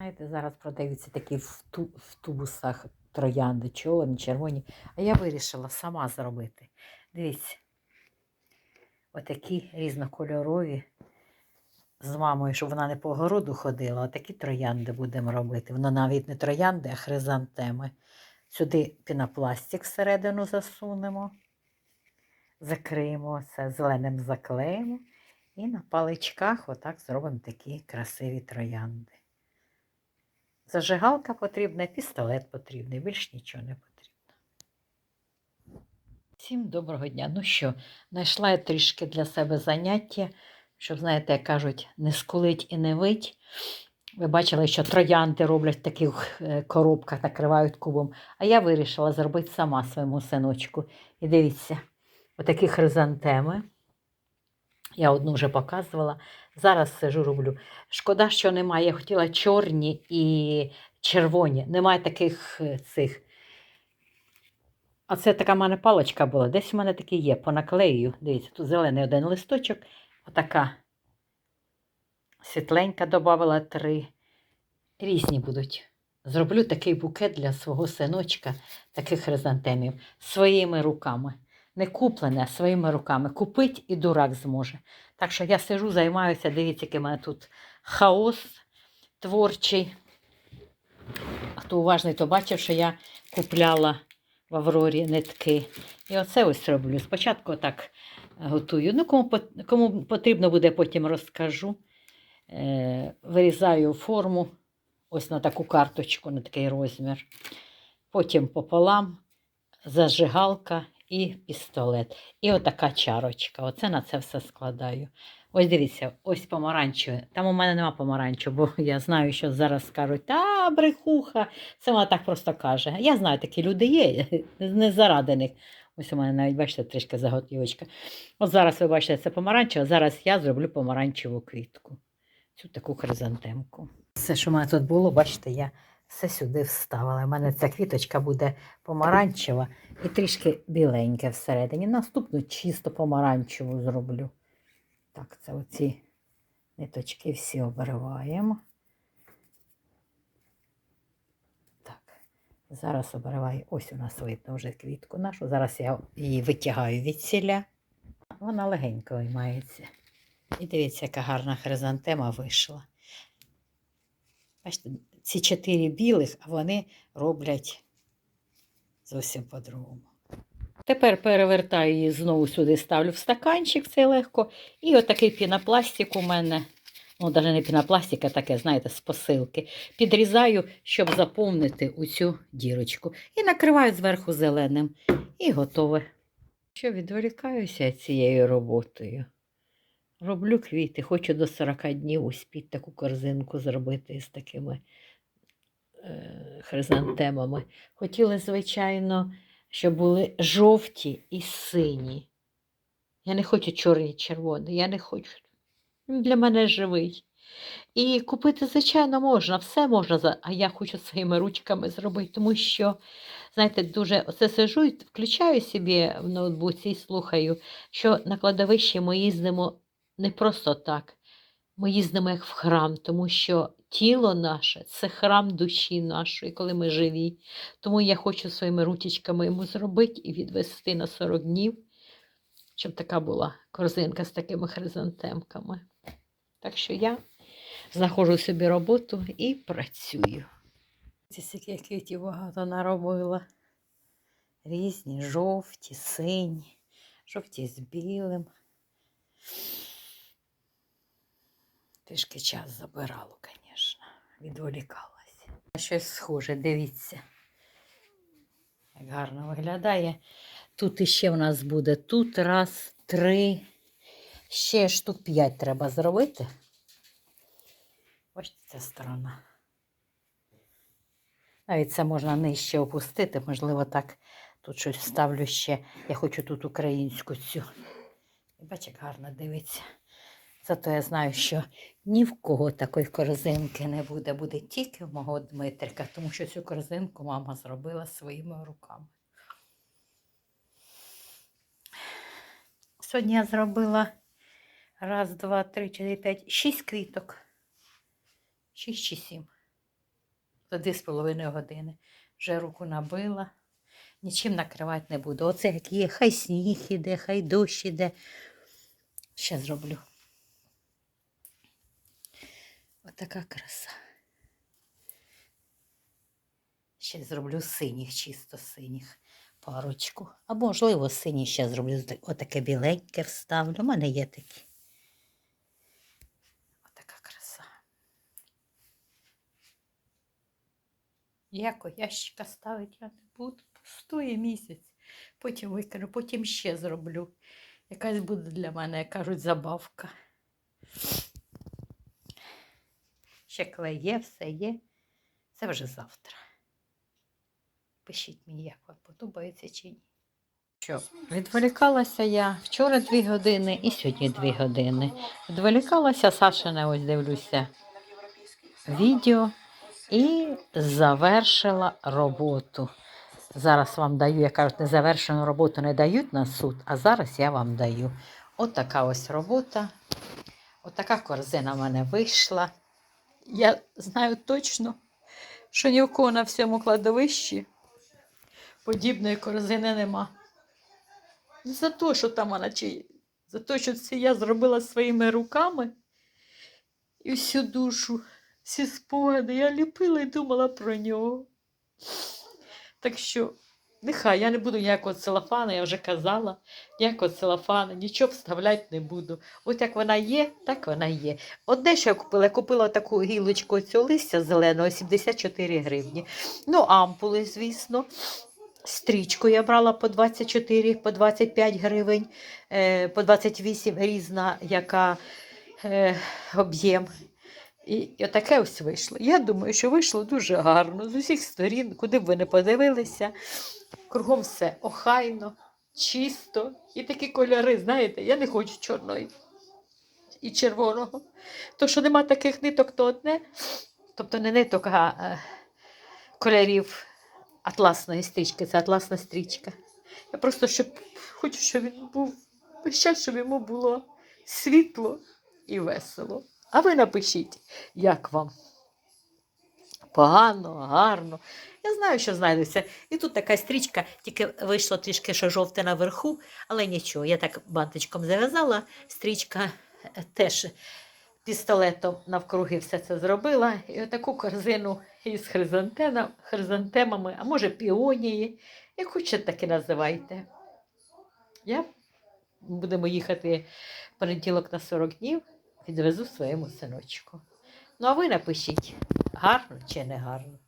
Знаєте, зараз продаються такі в, ту, в тубусах троянди, чорні, червоні. А я вирішила сама зробити. Дивіться, отакі різнокольорові. З мамою, щоб вона не по городу ходила, отакі троянди будемо робити. Воно навіть не троянди, а хризантеми. Сюди пінопластик всередину засунемо, закриємо це, зеленим заклеїмо. І на паличках отак зробимо такі красиві троянди. Зажигалка потрібна, пістолет потрібний, більш нічого не потрібно. Всім доброго дня. Ну що, знайшла я трішки для себе заняття, щоб, знаєте, як кажуть, не скулить і не вить. Ви бачили, що троянди роблять в таких е, коробках, накривають кубом. А я вирішила зробити сама своєму синочку. І дивіться, отакі хризантеми. Я одну вже показувала. Зараз сижу роблю. Шкода, що немає. Я хотіла чорні і червоні. Немає таких е, цих. А це така в мене паличка була. Десь у мене такі є, понаклею. Дивіться, тут зелений один листочок. Отака світленька додавала три. Різні будуть. Зроблю такий букет для свого синочка, таких хризантемів, своїми руками. Не куплене, своїми руками. Купить і дурак зможе. Так що я сижу, займаюся, дивіться, який в мене тут хаос творчий. Хто уважний, то бачив, що я купляла в Аврорі нитки. І оце ось роблю. Спочатку так готую. Ну, кому, кому потрібно буде, потім розкажу. Е, вирізаю форму ось на таку карточку, на такий розмір. Потім пополам, зажигалка і пістолет. І отака чарочка. Оце на це все складаю. Ось дивіться, ось помаранчеве. Там у мене нема помаранчу, бо я знаю, що зараз скажуть, та брехуха. Це вона так просто каже. Я знаю, такі люди є, не заради них. Ось у мене навіть, бачите, трішки заготівочка. От зараз ви бачите, це помаранчева, зараз я зроблю помаранчеву квітку. Цю таку хризантемку. Все, що в мене тут було, бачите, я все сюди вставила. У мене ця квіточка буде помаранчева і трішки біленьке всередині. Наступну чисто помаранчеву зроблю. Так, це оці ниточки всі обриваємо. Так, зараз обриваю. Ось у нас видно вже квітку нашу. Зараз я її витягаю від сіля. Вона легенько виймається. І дивіться, яка гарна хризантема вийшла. Бачите, ці чотири білих, а вони роблять зовсім по-другому. Тепер перевертаю її знову сюди, ставлю в стаканчик, це легко. І отакий пінопластик у мене, ну, навіть не пінопластик, а таке, знаєте, з посилки. Підрізаю, щоб заповнити оцю дірочку. І накриваю зверху зеленим. І готове. Що відволікаюся цією роботою. Роблю квіти, хочу до 40 днів успіть таку корзинку зробити з такими хризантемами. Хотіли, звичайно, щоб були жовті і сині. Я не хочу чорні червоні, я не хочу. Для мене живий. І купити, звичайно, можна, все можна, а я хочу своїми ручками зробити, тому що, знаєте, дуже оце сижу і включаю собі в ноутбуці і слухаю, що на кладовищі ми їздимо не просто так. Ми їздимо як в храм, тому що тіло наше це храм душі нашої, коли ми живі. Тому я хочу своїми ручечками йому зробити і відвести на 40 днів, щоб така була корзинка з такими хризантемками. Так що я знаходжу собі роботу і працюю. Ці квітів багато наробила. Різні, жовті, сині, жовті з білим. Трішки час забирало, звісно, відволікалася. Щось схоже, дивіться, як гарно виглядає. Тут іще в нас буде тут раз, три, ще штук п'ять треба зробити. Ось ця сторона. Навіть це можна нижче опустити, можливо, так тут щось вставлю ще. Я хочу тут українську цю. І як гарно дивиться. Зато я знаю, що ні в кого такої корзинки не буде, буде тільки в мого Дмитрика, тому що цю корзинку мама зробила своїми руками. Сьогодні я зробила раз, два, три, чотири, п'ять, шість квіток. Шість чи сім. за дві з половиною години. Вже руку набила, нічим накривати не буду. Оце як є, хай сніг іде, хай дощ іде. Ще зроблю. Отака краса. Ще зроблю синіх, чисто синіх парочку. А можливо, сині ще зроблю. Отаке біленьке вставлю. У мене є такі. Отака краса. Ніякого ящика ставити я не буду. Пустує місяць. Потім викину, потім ще зроблю. Якась буде для мене, як кажуть, забавка. Ще клей є, все є. Це вже завтра. Пишіть мені, як вам подобається чи ні. Що, відволікалася я вчора дві години і сьогодні дві години. Відволікалася, Сашине, ось дивлюся відео і завершила роботу. Зараз вам даю, як кажуть, незавершену роботу не дають на суд, а зараз я вам даю. От така ось робота. От така корзина в мене вийшла. Я знаю точно, що ні в кого на всьому кладовищі подібної корзини нема. Не за те, що там вона чи за те, що це я зробила своїми руками і всю душу, всі спогади я ліпила і думала про нього. Так що, нехай я не буду ніякого целофана, я вже казала, ніякого целофана, нічого вставляти не буду. От як вона є, так вона є. От де що я купила? Я купила таку гілочку цього листя зеленого 74 гривні. Ну, ампули, звісно. Стрічку я брала по 24, по 25 гривень, е, по 28 різна, яка е, об'єм. І отаке ось вийшло. Я думаю, що вийшло дуже гарно з усіх сторін, куди б ви не подивилися. Кругом все охайно, чисто. І такі кольори, знаєте, я не хочу чорної і червоного. То, що нема таких ниток, то одне. Тобто не ниток, а е, кольорів атласної стрічки, це атласна стрічка. Я просто щоб, хочу, щоб він був весь щоб йому було світло і весело. А ви напишіть, як вам? Погано, гарно. Я знаю, що знайдеться. І тут така стрічка, тільки вийшло трішки що жовте наверху, але нічого. Я так бантичком зав'язала. Стрічка е, теж пістолетом навкруги все це зробила. І отаку корзину із хризантемами, а може піонії, як хочете, так і називайте. Я будемо їхати понеділок на 40 днів, відвезу своєму синочку. Ну, а ви напишіть, гарно чи не гарно.